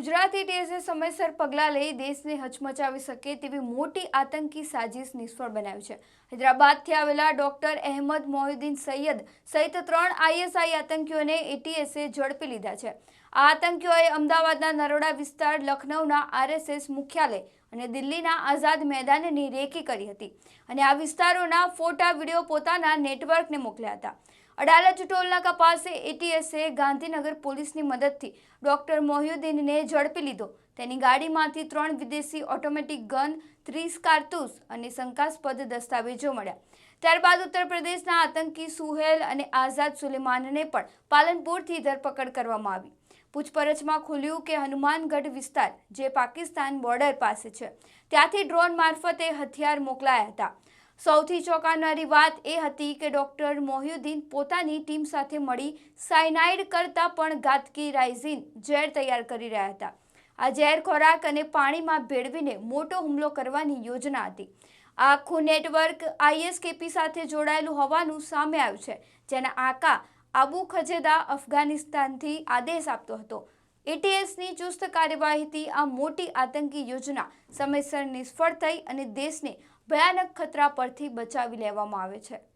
ગુજરાત એટીએસે સમયસર પગલાં લઈ દેશને હચમચાવી શકે તેવી મોટી આતંકી સાજિશ નિષ્ફળ બનાવી છે. હૈદરાબાદથી આવેલા ડોક્ટર અહેમદ મોહિદ્દીન સૈયદ સહિત ત્રણ આઈએસઆઈ આતંકીઓને એટીએસએ ઝડપી લીધા છે. આ આતંકીઓએ અમદાવાદના નરોડા વિસ્તાર લખનૌના આરએસએસ મુખ્યાલય અને દિલ્હીના આઝાદ મેદાનની રેકી કરી હતી. અને આ વિસ્તારોના ફોટા, વીડિયો પોતાના નેટવર્કને મોકલ્યા હતા. અડાલજ ટોલનાકા પાસે એટીએસે ગાંધીનગર પોલીસની મદદથી ડોક્ટર મોહ્યુદ્દીનને ઝડપી લીધો. તેની ગાડીમાંથી ત્રણ વિદેશી ઓટોમેટિક ગન, ત્રીસ કારતૂસ અને શંકાસ્પદ દસ્તાવેજો મળ્યા. ત્યારબાદ ઉત્તર પ્રદેશના આતંકી સુહેલ અને આઝાદ સુલેમાનને પણ પાલનપુરથી ધરપકડ કરવામાં આવી. પૂછપરછમાં ખુલ્યું કે હનુમાનગઢ વિસ્તાર, જે પાકિસ્તાન બોર્ડર પાસે છે, ત્યાંથી ડ્રોન મારફતે હથિયાર મોકલાયા હતા. સૌથી ચોંકાવનારી વાત એ હતી કે ડોક્ટર મોહ્યુદ્દીન પોતાની ટીમ સાથે મળી સાયનાઇડ કરતાં પણ ઘાતકી રાઇઝિન ઝેર તૈયાર કરી રહ્યા હતા. આ ઝેર ખોરાક અને પાણીમાં ભેળવીને મોટો હુમલો કરવાની યોજના હતી. આખું નેટવર્ક આઈએસકેપી સાથે જોડાયેલું હોવાનું સામે આવ્યું છે, જેના આકા આબુ ખજેદા અફઘાનિસ્તાનથી આદેશ આપતો હતો. એટીએસની ચુસ્ત કાર્યવાહીથી આ મોટી આતંકી યોજના સમયસર નિષ્ફળ થઈ અને દેશને ભયાનક ખતરા પરથી બચાવી લેવામાં આવે છે.